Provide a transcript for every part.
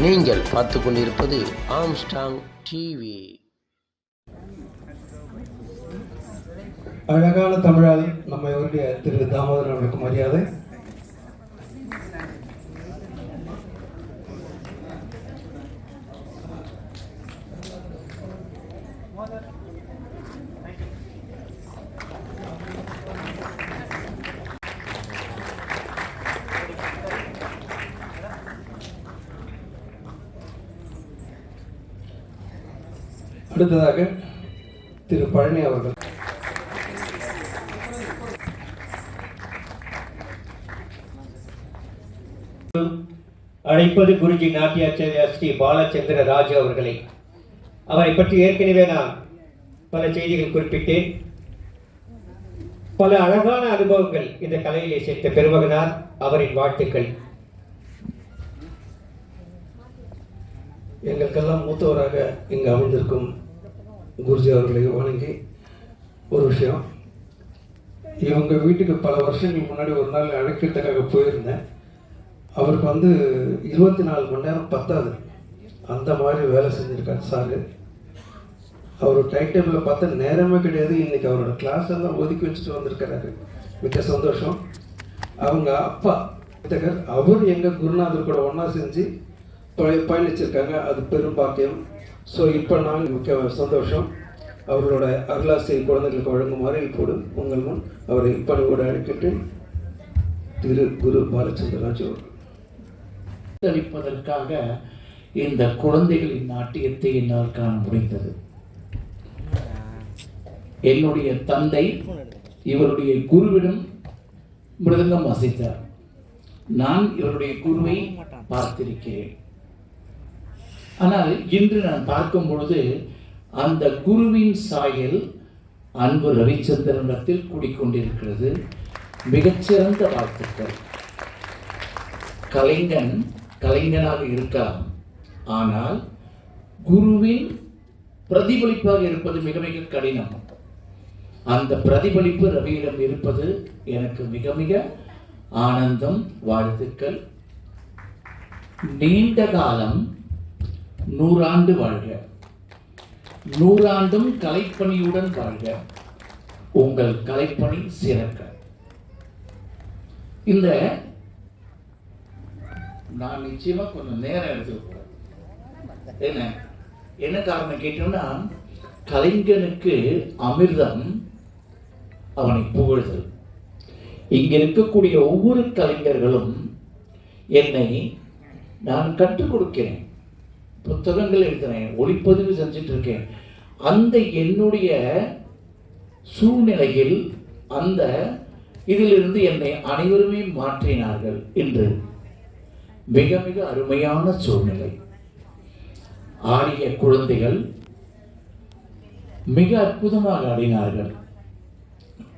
நீங்கள் பார்த்து கொண்டிருப்பது ஆம்ஸ்டாங் டிவி அழகான தமிழால் நம்ம எவருடைய திரு தாமோதரனுக்கு மரியாதை. அடுத்ததாக திரு பழனி அவர்கள். அழைப்பது குருஜி நாட்டியாச்சாரியா ஸ்ரீ பாலச்சந்திர ராஜு அவர்களை. அவரை பற்றி ஏற்கனவே நான் பல செய்திகள் குறிப்பிட்டேன். பல அழகான அனுபவங்கள் இந்த கலையிலே சேர்த்த பெருமகனார் அவரின் வாழ்த்துக்கள். எங்களுக்கெல்லாம் மூத்தவராக இங்கு அமைந்திருக்கும் குருஜி அவர்களை வணங்கி. ஒரு விஷயம். இவங்க வீட்டுக்கு பல வருஷங்களுக்கு முன்னாடி ஒரு நாள் அழைக்கிறதுக்காக போயிருந்தேன். அவருக்கு வந்து இருபத்தி நாலு மணி நேரம் பத்தாது. அந்த மாதிரி வேலை செஞ்சுருக்காரு சாரு. அவர் டைம் டேபிளில் பார்த்தா நேரமே கிடையாது. இன்றைக்கி அவரோட கிளாஸ் எல்லாம் ஒதுக்கி வச்சுட்டு வந்திருக்கிறாரு. மிக்க சந்தோஷம். அவங்க அப்பா வித்தகர் அவர் எங்கள் குருநாதர் கூட ஒன்றா செஞ்சு பய- பயணிச்சிருக்காங்க. அது பெரும் பாக்கியம். ஸோ இப்போ நான் மிக்க சந்தோஷம். அவர்களோட அருளாசியை குழந்தைகளுக்கு வழங்குமாறு இப்போது உங்கள் முன் அவரை பணிவோடு அழைக்கிட்டு திரு குரு பாலச்சந்திரராஜ் அவர்கள். இந்த குழந்தைகளின் நாட்டியத்தை என்னால் காண முடிந்தது. என்னுடைய தந்தை இவருடைய குருவிடம் மிருதங்கம் வசித்தார் நான் இவருடைய குருவை பார்த்திருக்கிறேன். ஆனால் இன்று நான் பார்க்கும் பொழுது அந்த குருவின் சாயல் அன்பு ரவிச்சந்திரனிடத்தில் கூடிக்கொண்டிருக்கிறது. மிகச்சிறந்த வாழ்த்துக்கள். கலைஞன் கலைஞனாக இருக்கலாம். ஆனால் குருவின் பிரதிபலிப்பாக இருப்பது மிக மிக கடினம். அந்த பிரதிபலிப்பு ரவியிடம் இருப்பது எனக்கு மிக மிக ஆனந்தம் வாழ்த்துக்கள். நீண்ட காலம் நூறாண்டு வாழ்க. நூறாண்டும் கலைப்பணியுடன் வாழ்க. உங்கள் கலைப்பணி சிறக்க. இந்த நான் நிச்சயமா கொஞ்சம் நேரம் எடுத்துக்கூடாது என்ன? என்ன காரணம் கேட்டோம்னா கலைஞனுக்கு அமிர்தம் அவனை புகழ்தல். இங்க இருக்கக்கூடிய ஒவ்வொரு கலைஞர்களும் என்னை நான் கற்றுக் கொடுக்கிறேன். புத்தகங்கள் எழுதுறேன் ஒளிப்பதிவு செஞ்சுட்டு இருக்கேன் அந்த என்னுடைய சூழ்நிலையில் அந்த இதிலிருந்து என்னை அனைவருமே மாற்றினார்கள் என்று. மிக மிக அருமையான சூழ்நிலை. ஆடிய குழந்தைகள் மிக அற்புதமாக ஆடினார்கள்.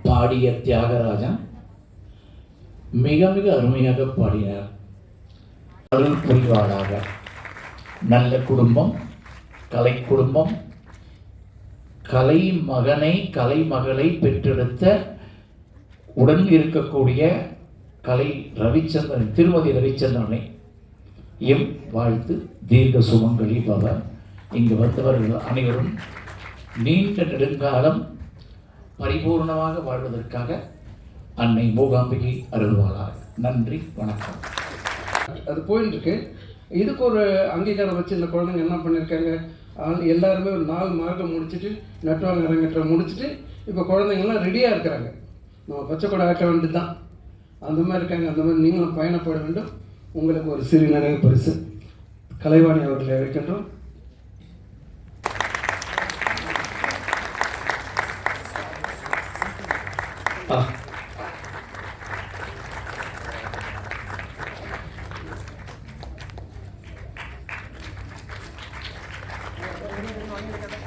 பாடிய தியாகராஜன் மிக மிக அருமையாக பாடினார். அருள் புரிவாளாக நல்ல குடும்பம் கலை குடும்பம் கலை மகனை கலை மகளை பெற்றெடுத்த உடன் இருக்கக்கூடிய கலை ரவிச்சந்திரன் திருமதி ரவிச்சந்திரனை எம் வாழ்த்து தீர்க்க சுமங்கலி பவ இங்கு வந்தவர்கள் அனைவரும் நீண்ட நெடுங்காலம் பரிபூர்ணமாக வாழ்வதற்காக அன்னை மூகாம்பிகை அருள்வாளார். நன்றி வணக்கம். அது போயிட்டு இருக்கு இதுக்கு ஒரு அங்கீகாரம் வச்சு இந்த குழந்தைங்க என்ன பண்ணியிருக்காங்க எல்லாருமே ஒரு நாலு மார்க்கம் முடிச்சுட்டு நெட்வொர்க் அரங்கேற்றம் முடிச்சுட்டு இப்போ குழந்தைங்கள்லாம் ரெடியாக இருக்கிறாங்க. நம்ம பச்சை கூட ஆக்க வேண்டியது தான் அந்த மாதிரி இருக்காங்க. அந்த மாதிரி நீங்களும் பயணப்பட வேண்டும். உங்களுக்கு ஒரு சிறு நினைவு பரிசு. கலைவாணி அவர்களை அழைக்கின்றோம். ಬಂದಿರಕತೆ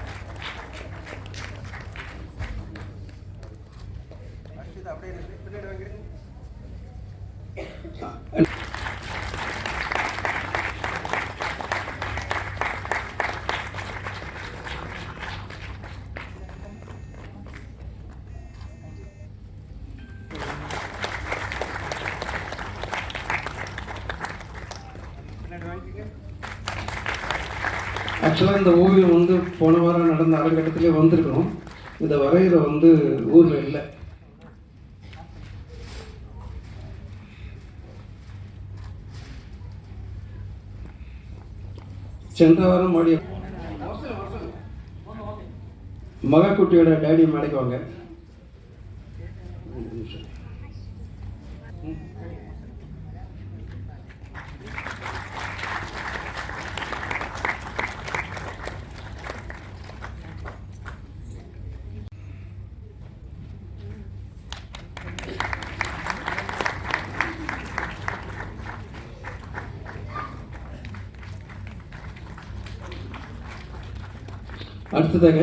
ஆக்சுவலாக இந்த ஓவியம் வந்து போன வாரம் நடந்த அரங்கட்டத்திலே வந்திருக்கணும் இந்த வரைகிற வந்து ஊரில் இல்லை. சென்ற வாரம் மாடிய மகாக்குட்டியோட டேடி மேடைக்கு வாங்க. அடுத்ததாக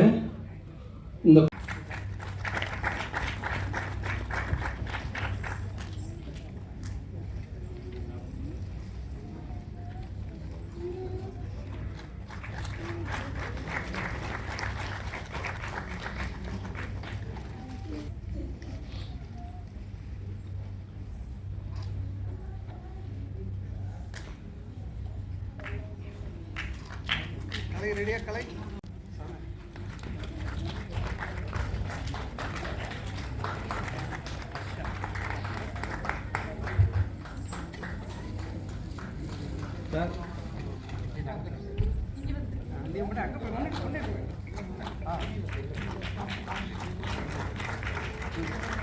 இந்த ரெடியா கலை? Thank you.